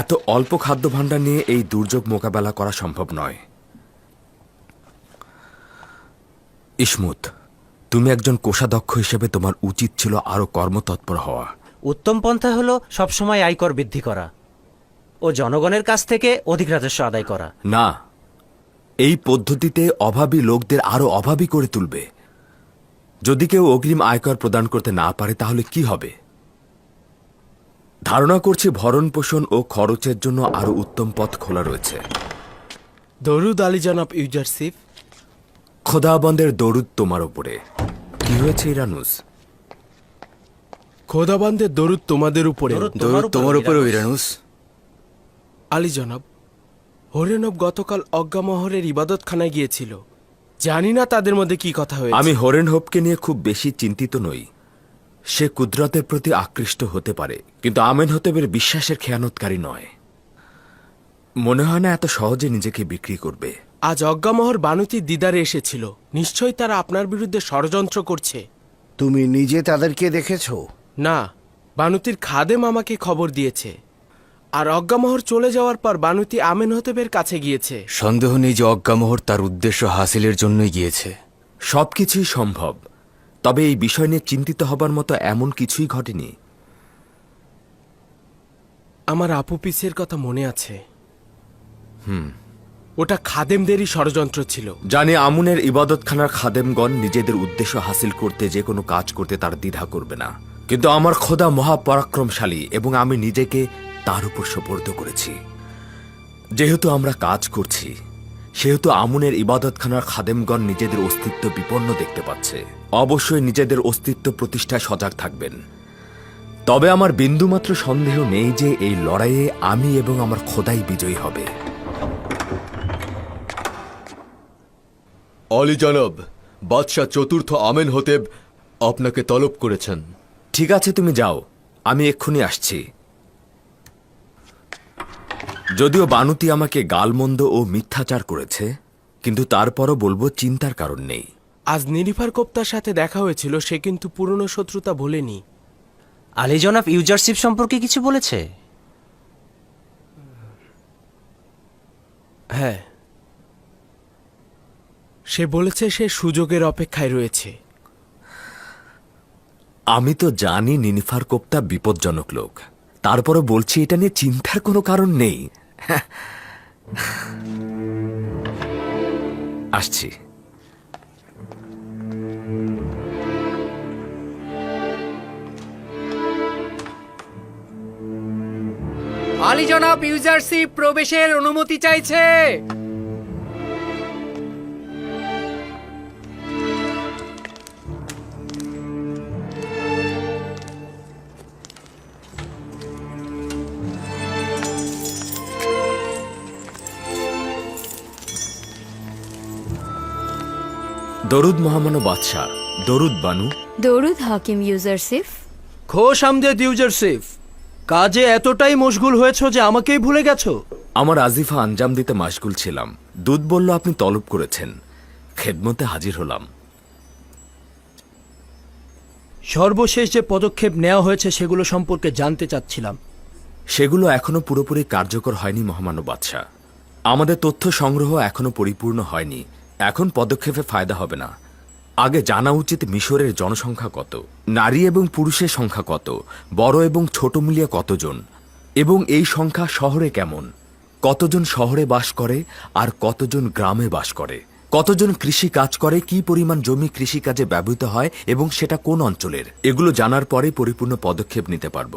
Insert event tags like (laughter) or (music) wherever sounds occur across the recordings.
এত অল্প খাদ্য ভাণ্ডার নিয়ে এই দুর্যোগ মোকাবেলা করা সম্ভব নয়। ইসমুত তুমি একজন কোষাধ্যক্ষ হিসেবে তোমার উচিত ছিল আরও কর্মতৎপর হওয়া। উত্তম পন্থা হলো সবসময় আয়কর বৃদ্ধি করা ও জনগণের কাছ থেকে অধিক রাজস্ব আদায় করা। না এই পদ্ধতিতে অভাবী লোকদের আরও অভাবী করে তুলবে। যদি কেউ অগ্রিম আয়কর প্রদান করতে না পারে তাহলে কি হবে? ধারণা করছি ভরণ পোষণ ও খরচের জন্য আরও উত্তম পথ খোলা রয়েছে। দরুদ আলী জনাব ইউজারশিপ খোদাবন্দের দরুদ তোমার ওপরে কি হয়েছে ইরানুস খোদাবান্দের দরুদ তোমাদের উপরে। দরুদ তোমার উপরে ইরানুস। ইরানুস আলী জনাব হরেনব গতকাল অজ্ঞামহরের ইবাদতখানায় গিয়েছিল। জানি না তাদের মধ্যে কি কথা হয়েছে। আমি হরেন হোপকে নিয়ে খুব বেশি চিন্তিত নই। সে কুদরতের প্রতি আকৃষ্ট হতে পারে কিন্তু আমেন হতেবের বিশ্বাসের খেয়ানতকারী নয়। মনে হয় না এত সহজে নিজেকে বিক্রি করবে। আজ অজ্ঞামহর বানুতির দিদারে এসেছিল। নিশ্চয়ই তারা আপনার বিরুদ্ধে ষড়যন্ত্র করছে। তুমি নিজে তাদেরকে দেখেছ? না বানুতির খাদেম আমাকে খবর দিয়েছে। আর অজ্ঞামহর চলে যাওয়ার পর বানুতি আমেন হতেবের কাছে গিয়েছে। সন্দেহ নেই যে অজ্ঞামোহর তার উদ্দেশ্য হাসিলের জন্যই গিয়েছে। সবকিছুই সম্ভব। তবে এই বিষয় নিয়ে চিন্তিত হবার মতো এমন কিছুই ঘটেনি। আমার আপু পিসের কথা মনে আছে। হুম। ওটা খাদেমদেরই ষড়যন্ত্র ছিল। জানি আমুনের ইবাদতখানার খাদেমগণ নিজেদের উদ্দেশ্য হাসিল করতে যে কোনো কাজ করতে তার দ্বিধা করবে না। কিন্তু আমার খোদা মহাপরাক্রমশালী এবং আমি নিজেকে তার উপর সোপর্দ করেছি। যেহেতু আমরা কাজ করছি সেহেতু আমুনের ইবাদতখানার খাদেমগণ নিজেদের অস্তিত্ব বিপন্ন দেখতে পাচ্ছে। অবশ্যই নিজেদের অস্তিত্ব প্রতিষ্ঠায় সজাগ থাকবেন। তবে আমার বিন্দুমাত্র সন্দেহ নেই যে এই লড়াইয়ে আমি এবং আমার খোদাই বিজয়ী হবে। অলি জনব বাদশাহ চতুর্থ আমেন হতেব আপনাকে তলব করেছেন। ঠিক আছে তুমি যাও। আমি এক্ষুনি আসছি। যদিও বানুতি আমাকে গালমন্দ ও মিথ্যাচার করেছে কিন্তু তারপরও বলব চিন্তার কারণ নেই। আজ নিরিফার কোপ্তার সাথে দেখা হয়েছিল সে কিন্তু পুরনো শত্রুতা ভোলেনি। আলী জনাব ইউজারশিপ সম্পর্কে কিছু বলেছে? হ্যাঁ। সে বলেছে সে সুযোগের অপেক্ষায় রয়েছে। আমি তো জানি নিনিফার কোপ্তা বিপজ্জনক লোক। তারপরও বলছি এটা নিয়ে চিন্তার কোনো কারণ নেই। (laughs) আসছি। আলী জনাব ইউজারশিপ প্রবেশের অনুমতি চাইছে। দরুদ মহামানব বাদশাহ দরুদ বানু। দরুদ হাকিম ইউজারসিফ খোশ আমদেদ ইউজারশিপ কাজে এতটাই মশগুল হয়েছ যে আমাকেই ভুলে গেছো? আমার আজিফা আঞ্জাম দিতে মাশগুল ছিলাম। দুধ বলল আপনি তলব করেছেন। খেদমতে হাজির হলাম। সর্বশেষ যে পদক্ষেপ নেওয়া হয়েছে সেগুলো সম্পর্কে জানতে চাচ্ছিলাম। সেগুলো এখনও পুরোপুরি কার্যকর হয়নি মহামান্য বাদশাহ। আমাদের তথ্য সংগ্রহ এখনও পরিপূর্ণ হয়নি। এখন পদক্ষেপে ফায়দা হবে না। আগে জানা উচিত মিশরের জনসংখ্যা কত, নারী এবং পুরুষের সংখ্যা কত, বড় এবং ছোট মিলিয়ে কতজন, এবং এই সংখ্যা শহরে কেমন, কতজন শহরে বাস করে আর কতজন গ্রামে বাস করে, কতজন কৃষি কাজ করে, কি পরিমাণ জমি কৃষিকাজে ব্যবহৃত হয় এবং সেটা কোন অঞ্চলের, এগুলো জানার পরে পরিপূর্ণ পদক্ষেপ নিতে পারব।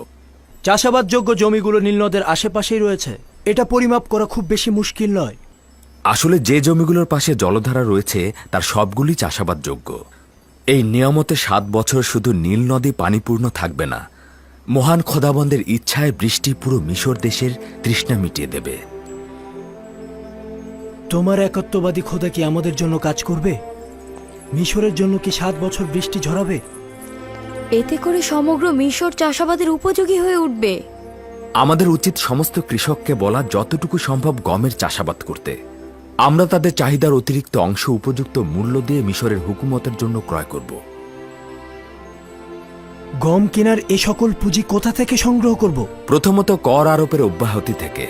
চাষাবাদযোগ্য জমিগুলো নীলনদের আশেপাশেই রয়েছে। এটা পরিমাপ করা খুব বেশি মুশকিল নয়। আসলে যে জমিগুলোর পাশে জলধারা রয়েছে তার সবগুলি চাষাবাদযোগ্য। এই নিয়ামতে সাত বছর শুধু নীল নদী পানিপূর্ণ থাকবে না মহান খোদাবন্দের ইচ্ছায় বৃষ্টি পুরো মিশর দেশের তৃষ্ণা মিটিয়ে দেবে। তোমার একত্ববাদী খোদা কি আমাদের জন্য কাজ করবে? মিশরের জন্য কি সাত বছর বৃষ্টি ঝরাবে? এতে করে সমগ্র মিশর চাষাবাদের উপযোগী হয়ে উঠবে। আমাদের উচিত সমস্ত কৃষককে বলা যতটুকু সম্ভব গমের চাষাবাদ করতে। আমরা তাদের চাহিদার অতিরিক্ত অংশ উপযুক্ত মূল্য দিয়ে মিশরের হুকুমতের জন্য ক্রয় করব। গম কেনার এ সকল পুঁজি কোথা থেকে সংগ্রহ করব? প্রথমত কর আরোপের অব্যাহতি থেকে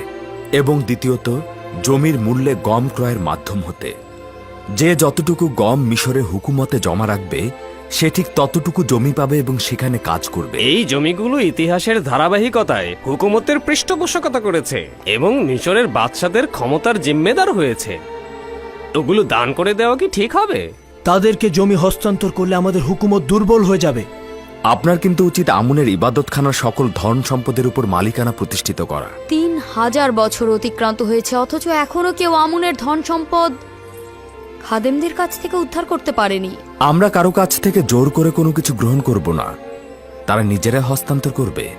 এবং দ্বিতীয়ত জমির মূল্যে গম ক্রয়ের মাধ্যম হতে। যে যতটুকু গম মিশরে হুকুমতে জমা রাখবে সে ঠিক ততটুকু জমি পাবে এবং সেখানে কাজ করবে। এই জমিগুলো ইতিহাসের ধারাবাহিকতায় হুকুমতের পৃষ্ঠপোষকতা করেছে এবং মিশরের বাদশাদের ক্ষমতার জিম্মেদার হয়েছে। ওগুলো দান করে দেওয়া কি ঠিক হবে? তাদেরকে জমি হস্তান্তর করলে আমাদের হুকুমত দুর্বল হয়ে যাবে। আপনার কিন্তু উচিত আমুনের ইবাদতখানার সকল ধন সম্পদের উপর মালিকানা প্রতিষ্ঠিত করা। তিন হাজার বছর অতিক্রান্ত হয়েছে অথচ এখনও কেউ আমুনের ধন সম্পদ খাদেমদের কাছ থেকে উদ্ধার করতে পারেনি। আমরা কারও কাছ থেকে জোর করে কোনো কিছু গ্রহণ করব না। তারা নিজেরা হস্তান্তর করবে।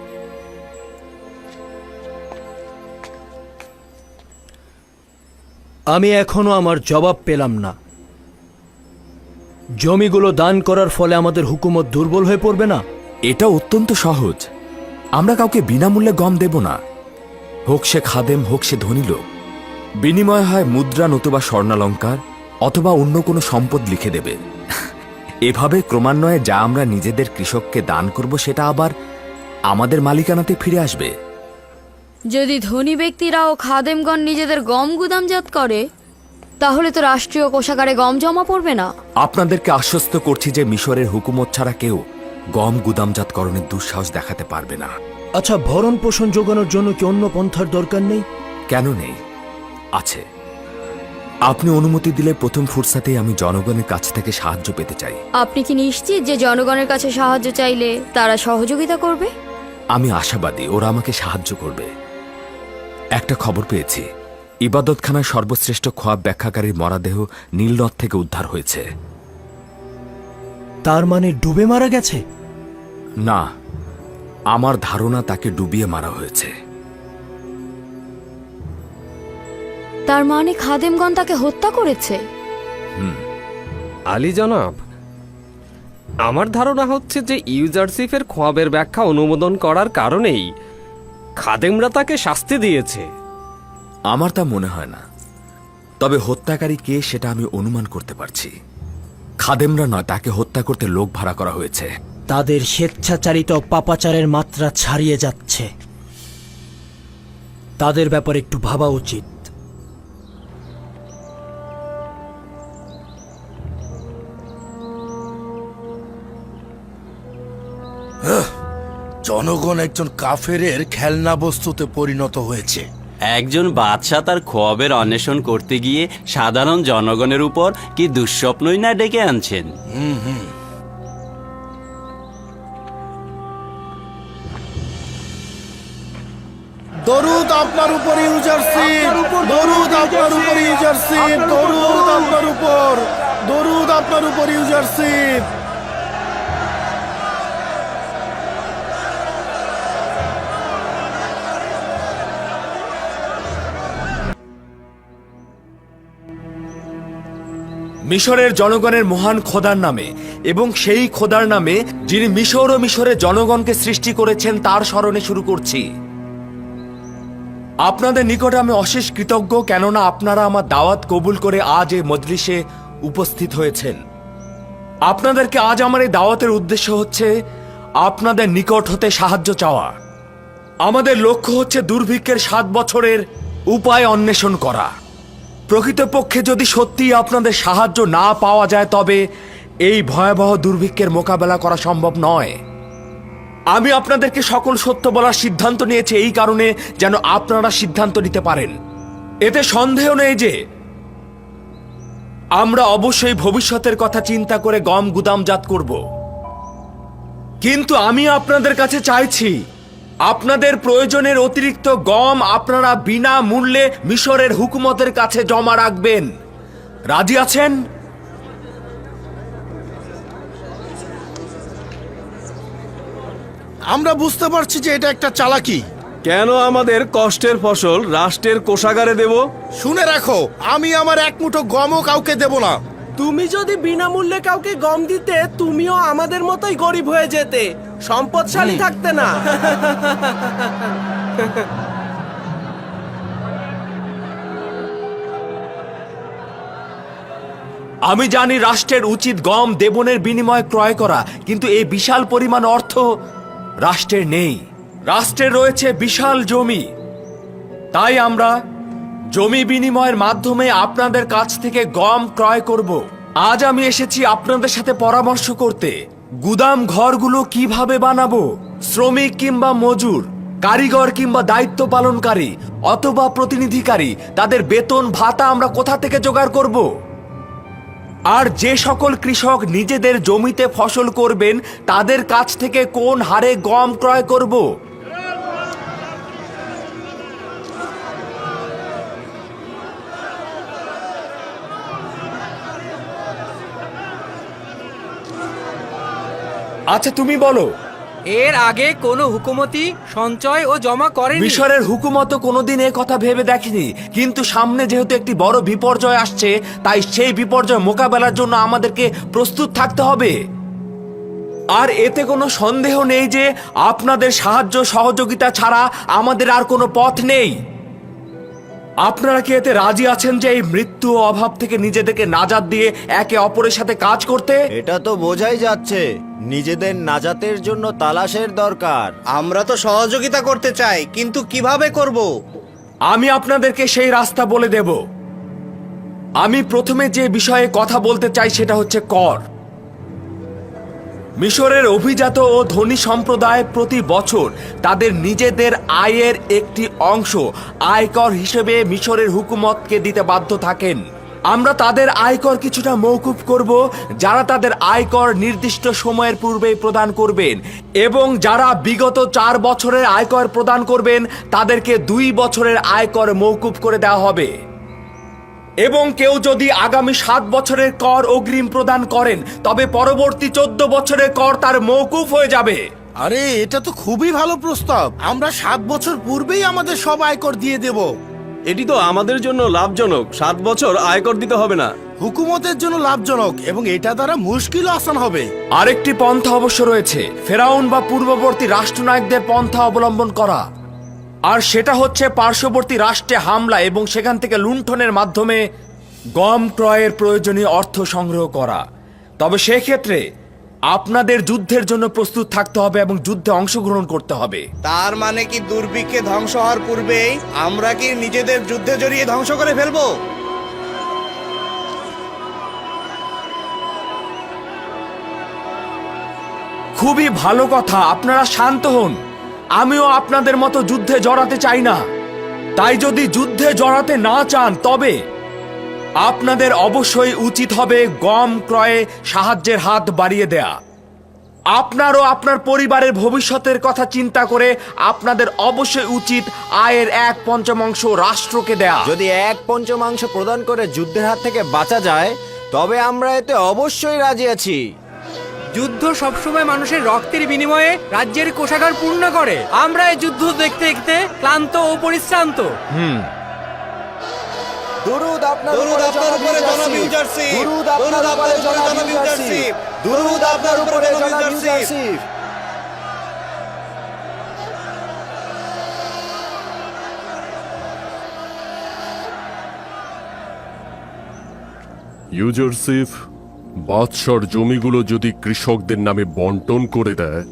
আমি এখনও আমার জবাব পেলাম না। জমিগুলো দান করার ফলে আমাদের হুকুমত দুর্বল হয়ে পড়বে না? এটা অত্যন্ত সহজ। আমরা কাউকে বিনামূল্যে গম দেব না। হোক সে খাদেম হোক সে ধনী লোক। বিনিময় হয় মুদ্রা নতুবা স্বর্ণালঙ্কার। অথবা অন্য কোনো সম্পদ লিখে দেবে। এভাবে ক্রমান্বয়ে যা আমরা নিজেদের কৃষককে দান করব সেটা আবার আমাদের মালিকানাতে ফিরে আসবে। যদি ধনী ব্যক্তিরা ও খাদেমগণ নিজেদের গম গুদামজাত করে তাহলে তো রাষ্ট্রীয় কোষাগারে গম জমা পড়বে না। আপনাদেরকে আশ্বস্ত করছি যে মিশরের হুকুমত ছাড়া কেউ গম গুদামজাতকরণের দুঃসাহস দেখাতে পারবে না। আচ্ছা ভরণ পোষণ যোগানোর জন্য কি অন্য পন্থার দরকার নেই? কেন নেই? আছে। আপনি অনুমতি দিলে প্রথম ফুরসাতেই আমি জনগণের কাছ থেকে সাহায্য পেতে চাই। আপনি কি নিশ্চিত যে জনগণের কাছে সাহায্য চাইলে তারা সহযোগিতা করবে? আমি আশাবাদী ওরা আমাকে সাহায্য করবে। একটা খবর পেয়েছি। ইবাদতখানার সর্বশ্রেষ্ঠ খোয়াব ব্যাখ্যাকারীর মরাদেহ নীলনদ থেকে উদ্ধার হয়েছে। তার মানে ডুবে মারা গেছে? না আমার ধারণা তাকে ডুবিয়ে মারা হয়েছে। তার মানে খাদেমগণ তাকে হত্যা করেছে? আলী জনাব আমার ধারণা হচ্ছে যে ইউজারসিফের খোয়াবের ব্যাখ্যা অনুমোদন করার কারণেই খাদেমরা তাকে শাস্তি দিয়েছে। আমার তা মনে হয় না। তবে হত্যাকারী কে সেটা আমি অনুমান করতে পারছি। খাদেমরা নয় তাকে হত্যা করতে লোক ভাড়া করা হয়েছে। তাদের স্বেচ্ছাচারিত পাপাচারের মাত্রা ছাড়িয়ে যাচ্ছে। তাদের ব্যাপারে একটু ভাবা উচিত। জনগণ একজন কাফেরের খেলনা বস্তুতে পরিণত হয়েছে। একজন বাদশাহ তার খোয়াবের অন্বেষণ করতে গিয়ে সাধারণ জনগণের উপর কি দুঃস্বপ্নই না ডেকে আনছেন? দরুদ আপনার উপর ইউজারশিপ দরুদ আপনার উপর ইউজারশিপ দরুদ আপনার উপর। দরুদ আপনার উপর ইউজারশিপ মিশরের জনগণের মহান খোদার নামে এবং সেই খোদার নামে যিনি মিশর ও মিশরের জনগণকে সৃষ্টি করেছেন, তার স্মরণে শুরু করছি। আপনাদের নিকটে আমি অশেষ কৃতজ্ঞ, কেননা আপনারা আমার দাওয়াত কবুল করে আজ এই মজলিসে উপস্থিত হয়েছেন। আপনাদেরকে আজ আমার এই দাওয়াতের উদ্দেশ্য হচ্ছে আপনাদের নিকট হতে সাহায্য চাওয়া। আমাদের লক্ষ্য হচ্ছে দুর্ভিক্ষের সাত বছরের উপায় অন্বেষণ করা। প্রকৃতপক্ষে যদি সত্যি আপনাদের সাহায্য না পাওয়া যায়, তবে এই ভয়াবহ দুর্ভিক্ষের মোকাবেলা করা সম্ভব নয়। আমি আপনাদেরকে সকল সত্য বলার সিদ্ধান্ত নিয়েছি, এই কারণে যেন আপনারা সিদ্ধান্ত নিতে পারেন। এতে সন্দেহ নেই যে আমরা অবশ্যই ভবিষ্যতের কথা চিন্তা করে গম গুদামজাত করব। কিন্তু আমি আপনাদের কাছে চাইছি আপনাদের প্রয়োজনের অতিরিক্ত গম আপনারা বিনা মূল্যে মিশরের হুকুমতের কাছে জমা রাখবেন। রাজি আছেন? আমরা বুঝতে পারছি যে এটা একটা চালাকি। কেন আমাদের কষ্টের ফসল রাষ্ট্রের কোষাগারে দেব? শুনে রাখো আমি আমার এক মুঠো গমও কাউকে দেব না। তুমি যদি বিনামূল্যে কাউকে গম দিতে তুমিও আমাদের মতোই গরিব হয়ে যেতে। সম্পদশালী থাকতে না। আমি জানি রাষ্ট্রের উচিত গম দেবনের বিনিময়ে ক্রয় করা কিন্তু এই বিশাল পরিমাণ অর্থ রাষ্ট্রের নেই। রাষ্ট্রের রয়েছে বিশাল জমি। তাই আমরা জমি বিনিময়ের মাধ্যমে আপনাদের কাছ থেকে গম ক্রয় করব। আজ আমি এসেছি আপনাদের সাথে পরামর্শ করতে। গুদাম ঘরগুলো কীভাবে বানাবো? শ্রমিক কিংবা মজুর, কারিগর কিংবা দায়িত্ব পালনকারী অথবা প্রতিনিধিকারী, তাদের বেতন, ভাতা আমরা কোথা থেকে জোগাড় করব? আর যে সকল কৃষক নিজেদের জমিতে ফসল করবেন, তাদের কাছ থেকে কোন হারে গম ক্রয় করব? আচ্ছা তুমি বলো। এর আগে কোনো হুকুমতি সঞ্চয় ও জমা করেনি? মিশরের হুকুমত কোনোদিন এ কথা ভেবে দেখেনি। কিন্তু সামনে যেহেতু একটি বড় বিপর্যয় আসছে তাই সেই বিপর্যয় মোকাবেলার জন্য আমাদেরকে প্রস্তুত থাকতে হবে। আর এতে কোনো সন্দেহ নেই যে আপনাদের সাহায্য সহযোগিতা ছাড়া আমাদের আর কোনো পথ নেই। আপনারা কি এতে রাজি আছেন যে এই মৃত্যু ও অভাব থেকে নিজেদেরকে নাজাত দিয়ে একে অপরের সাথে কাজ করতে? এটা তো বোঝাই যাচ্ছে। নিজেদের নাজাতের জন্য তালাশের দরকার। আমরা তো সহযোগিতা করতে চাই কিন্তু কীভাবে করব? আমি আপনাদেরকে সেই রাস্তা বলে দেব। আমি প্রথমে যে বিষয়ে কথা বলতে চাই সেটা হচ্ছে কর। মিশরের অভিজাত ও ধনী সম্প্রদায় প্রতি বছর তাদের নিজেদের আয়ের একটি অংশ আয়কর হিসেবে মিশরের হুকুমতকে দিতে বাধ্য থাকেন। আমরা তাদের আয়কর কিছুটা মৌকুব করব, যারা তাদের আয়কর নির্দিষ্ট সময়ের পূর্বেই প্রদান করবেন এবং যারা বিগত চার বছরের আয়কর প্রদান করবেন, তাদেরকে দুই বছরের আয়কর মৌকুব করে দেওয়া হবে। এবং কেউ যদি আগামী সাত বছরের কর অগ্রিম প্রদান করেন তবে পরবর্তী চোদ্দ বছরের কর তার মৌকুফ হয়ে যাবে। আরে এটা তো খুবই ভালো প্রস্তাব। আমরা সাত বছর পূর্বেই আমাদের সব আয়কর দিয়ে দেব। এটি তো আমাদের জন্য লাভজনক। সাত বছর আয়কর দিতে হবে না। হুকুমতের জন্য লাভজনক এবং এটা দ্বারা মুশকিল আসান হবে। আরেকটি পন্থা অবশ্য রয়েছে। ফেরাউন বা পূর্ববর্তী রাষ্ট্রনায়কদের পন্থা অবলম্বন করা। আর সেটা হচ্ছে পার্শ্ববর্তী রাষ্ট্রে হামলা এবং সেখান থেকে লুণ্ঠনের মাধ্যমে গম ক্রয়ের প্রয়োজনীয় অর্থ সংগ্রহ করা। তবে সেক্ষেত্রে আপনাদের যুদ্ধের জন্য প্রস্তুত থাকতে হবে এবং যুদ্ধে অংশগ্রহণ করতে হবে। তার মানে কি দুর্ভিক্ষে ধ্বংস হওয়ার পূর্বেই আমরা কি নিজেদের যুদ্ধে জড়িয়ে ধ্বংস করে ফেলব? খুবই ভালো কথা। আপনারা শান্ত হন। আমিও আপনাদের মতো যুদ্ধে জড়াতে চাই না। তাই যদি যুদ্ধে জড়াতে না চান, তবে আপনাদের অবশ্যই উচিত হবে গম ক্রয়ে সাহায্যের হাত বাড়িয়ে দেয়া। আপনারও আপনার পরিবারের ভবিষ্যতের কথা চিন্তা করে আপনাদের অবশ্যই উচিত আয়ের এক পঞ্চমাংশ রাষ্ট্রকে দেয়া। যদি এক পঞ্চমাংশ প্রদান করে যুদ্ধের হাত থেকে বাঁচা যায়, তবে আমরা এতে অবশ্যই রাজি আছি। যুদ্ধ সবসময় মানুষের রক্তের বিনিময়ে রাজ্যের কোষাগার পূর্ণ করে। আমরা এই যুদ্ধ দেখতে দেখতে ক্লান্ত ও পরিশ্রান্ত। দুরুদ আপনার উপরে জনাব ইউজারশিপ দুরুদ আপনার উপরে জনাব ইউজারশিপ দুরুদ আপনার উপরে জনাব ইউজারশিপ ইউজারসিফ বাদশার জমিগুলো যদি কৃষকদের নামে বন্টন করে দেয়,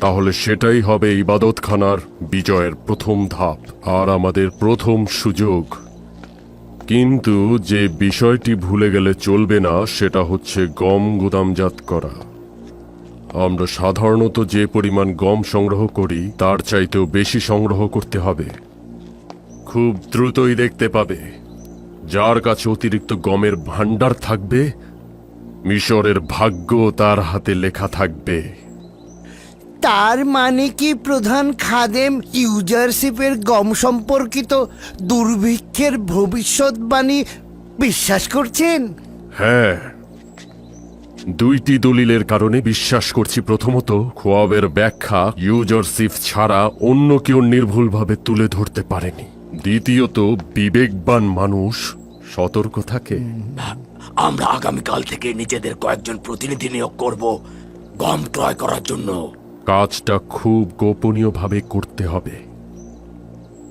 তাহলে সেটাই হবে ইবাদতখানার বিজয়ের প্রথম ধাপ আর আমাদের প্রথম সুযোগ। কিন্তু যে বিষয়টি ভুলে গেলে চলবে না, সেটা হচ্ছে গম গুদামজাত করা। আমরা সাধারণত যে পরিমাণ গম সংগ্রহ করি, তার চাইতেও বেশি সংগ্রহ করতে হবে। খুব দ্রুতই দেখতে পাবে। যার কাছে অতিরিক্ত গমের ভাণ্ডার থাকবে মিশরের ভাগ্য তার হাতে লেখা থাকবে। তার মানে কি প্রধান খাদেম ইউজারশিপের গম সম্পর্কিত দুর্ভিক্ষের ভবিষ্যৎবাণী বিশ্বাস করছেন? হ্যাঁ। দুইটি দলিলের কারণে বিশ্বাস করছি প্রথমত খোয়াবের ব্যাখ্যা ইউজারশিপ ছাড়া অন্য কেউ নির্ভুলভাবে তুলে ধরতে পারেনি। দ্বিতীয়ত বিবেকবান মানুষ সতর্ক থাকে। আমরা আগামীকাল থেকে নিজেদের কয়েকজন প্রতিনিধি নিয়োগ করব, গম ক্রয় করার জন্য। কাজটা খুব গোপনীয়ভাবে করতে হবে।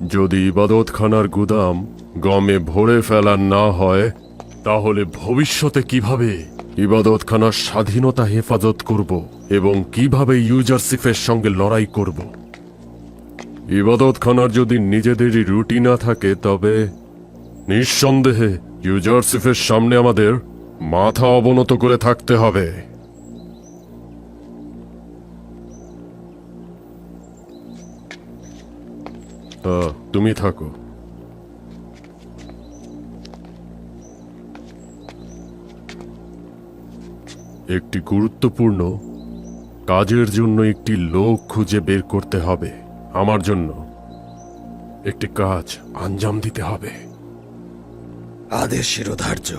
যদি ইবাদতখানার গুদাম গমে ভরে ফেলা না হয়, তাহলে ভবিষ্যতে কীভাবে ইবাদতখানার স্বাধীনতা হেফাজত করব এবং কীভাবে ইউজারসিফের সঙ্গে লড়াই করব? ইবাদতখানার যদি নিজেদেরই রুটি না থাকে, তবে নিঃসন্দেহে ইউজারসিফের সামনে আমাদের মাথা অবনত করে থাকতে হবে। তুমি থাকো। একটি গুরুত্বপূর্ণ কাজের জন্য একটি লোক খুঁজে বের করতে হবে। আমার জন্য একটি কাজ আঞ্জাম দিতে হবে। আদেশ শিরোধার্য।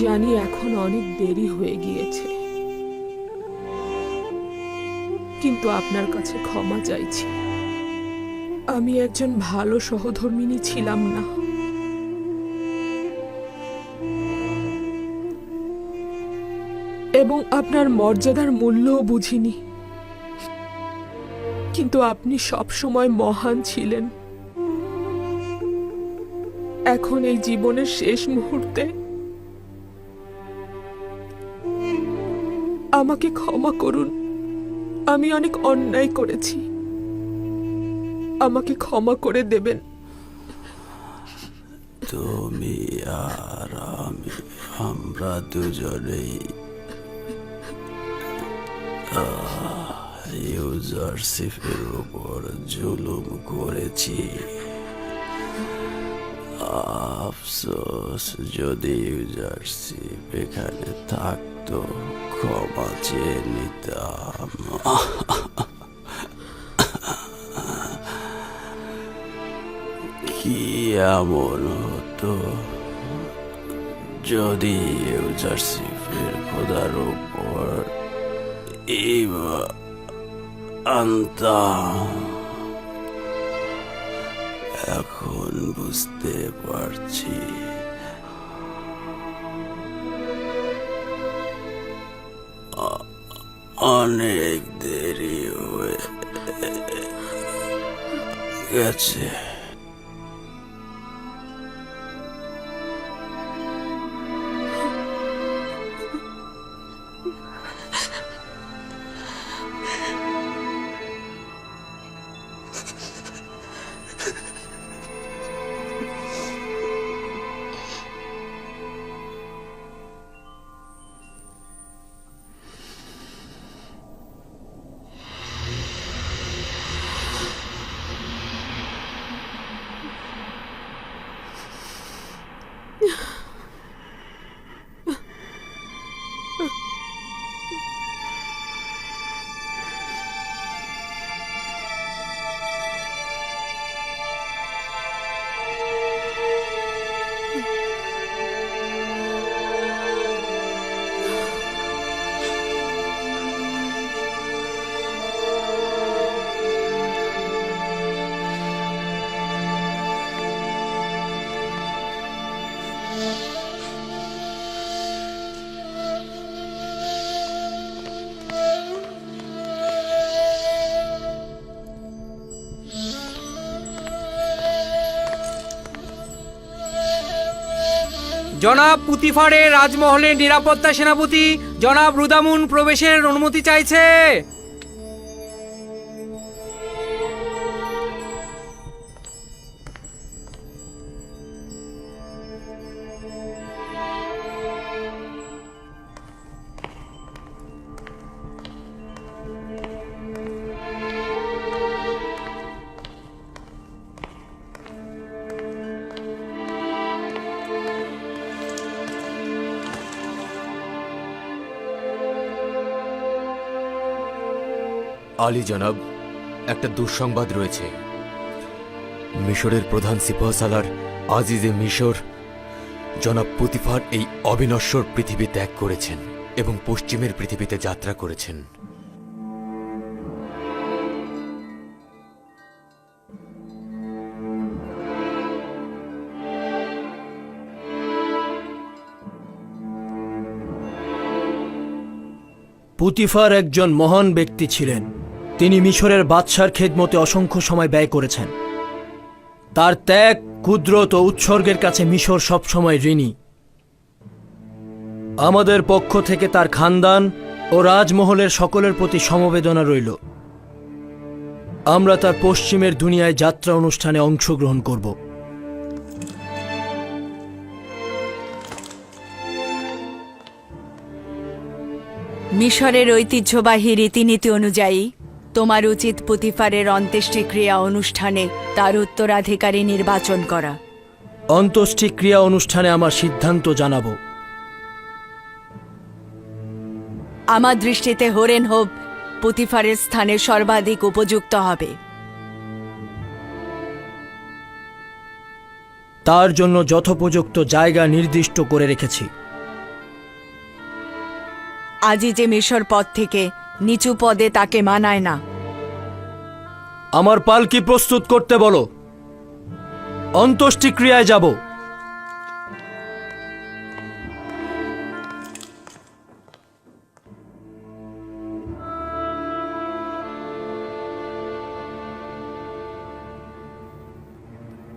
জানি এখন অনেক দেরি হয়ে গিয়েছে। কিন্তু আপনার কাছে ক্ষমা চাইছি। আমি একজন ভালো সহধর্মিনী ছিলাম না। এবং আপনার মর্যাদার মূল্যও বুঝিনি। কিন্তু আপনি সব সময় মহান ছিলেন। এখন এই জীবনের শেষ মুহূর্তে আমাকে ক্ষমা করুন। আমি অনেক অন্যায় করেছি। আমাকে ক্ষমা করে দেবেন। তুমি আর আমি, আমরা দুজনেই ইউজারশিপের উপর জুলুম করেছি। আফসোস, যদি ইউজারশিপ এখানে থাকতো ক্ষমা চেয়ে নিতাম। কি এমন হতো? যদি ইউজারশিপের খোদার উপর আনতাম। এখন বুঝতে পারছি। অনেক দেরি হয়ে গেছে। জনাব পুতিফারে রাজমহলের নিরাপত্তা সেনাপতি জনাব রুদামুন প্রবেশের অনুমতি চাইছে। আলী জনাব, একটা দুঃসংবাদ রয়েছে। মিশরের প্রধান সিপাহ সালার আজিজে মিশর জনাব পুতিফার এই অবিনশ্বর পৃথিবী ত্যাগ করেছেন এবং পশ্চিমের পৃথিবীতে যাত্রা করেছেন। পুতিফার একজন মহান ব্যক্তি ছিলেন। তিনি মিশরের বাদশার খেদমতে অসংখ্য সময় ব্যয় করেছেন। তার ত্যাগ, কুদরত ও উৎসর্গের কাছে মিশর সবসময় ঋণী। আমাদের পক্ষ থেকে তার খানদান ও রাজমহলের সকলের প্রতি সমবেদনা রইল। আমরা তার পশ্চিমের দুনিয়ায় যাত্রা অনুষ্ঠানে অংশগ্রহণ করব। মিশরের ঐতিহ্যবাহী রীতিনীতি অনুযায়ী তোমার উচিত পুতিফারের অন্ত্যেষ্টিক্রিয়া অনুষ্ঠানে তার উত্তরাধিকারী নির্বাচন করা। অন্ত্যেষ্টিক্রিয়া অনুষ্ঠানে আমার সিদ্ধান্ত জানাব। আমার দৃষ্টিতে হরেন হোপ পুতিফারের স্থানে সর্বাধিক উপযুক্ত হবে। তার জন্য যথোপযুক্ত জায়গা নির্দিষ্ট করে রেখেছি। আজি যে মিশর পদ থেকে নিচু পদে তাকে মানায় না। আমার পালকি প্রস্তুত করতে বলো। অন্ত্যেষ্টিক্রিয়ায় যাব।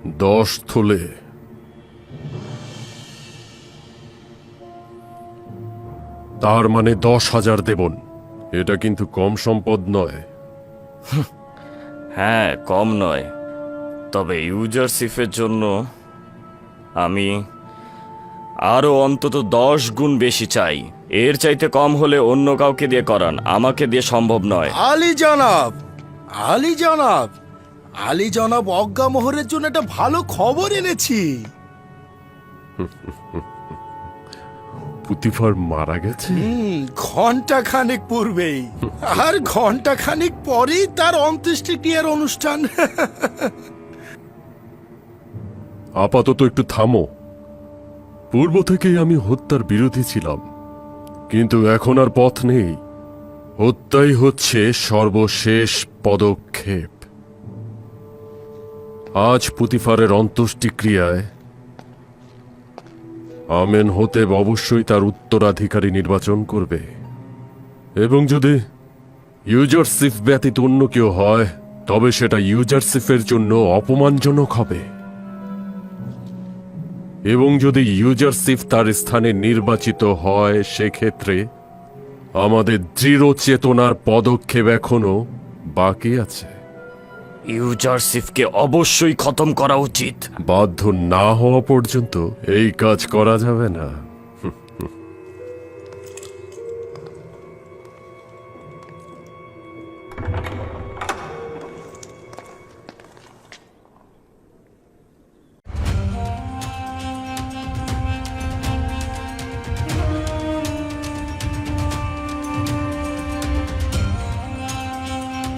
দশ থলে। তার মানে দশ হাজার দেবন। এটা কিন্তু কম সম্পদ নয়। হ্যাঁ কম নয়। তবে ইউজারশিপের জন্য আমি আরও অন্তত দশ গুণ বেশি চাই। এর চাইতে কম হলে অন্য কাউকে দিয়ে করান। আমাকে দিয়ে সম্ভব নয়। আলী জনাব আলী জনাব আলী জনাব অজ্ঞা মোহরের জন্য একটা ভালো খবর এনেছি। (laughs) পুতিফার মারা গেছে? ঘণ্টা খানেক পূর্বেই। আর ঘণ্টা খানেক পরেই তার অন্ত্যেষ্টিক্রিয়ার অনুষ্ঠান। আপাতত একটু থামো। পূর্ব থেকেই আমি হত্যার বিরোধী ছিলাম। কিন্তু এখন আর পথ নেই। হত্যাই হচ্ছে সর্বশেষ পদক্ষেপ। আজ পুতিফারের অন্ত্যেষ্টিক্রিয়ায় আমেন হতেব অবশ্যই তার উত্তরাধিকারী নির্বাচন করবে। এবং যদি ইউজারশিপ ব্যতীত অন্য কেউ হয়, তবে সেটা ইউজারশিপের জন্য অপমানজনক হবে। এবং যদি ইউজারশিপ তার স্থানে নির্বাচিত হয়, সেক্ষেত্রে আমাদের দৃঢ় চেতনার পদক্ষেপ এখনও বাকি আছে। ইউজারশিপকে অবশ্যই খতম করা উচিত। বাধ্য না হওয়া পর্যন্ত এই কাজ করা যাবে না।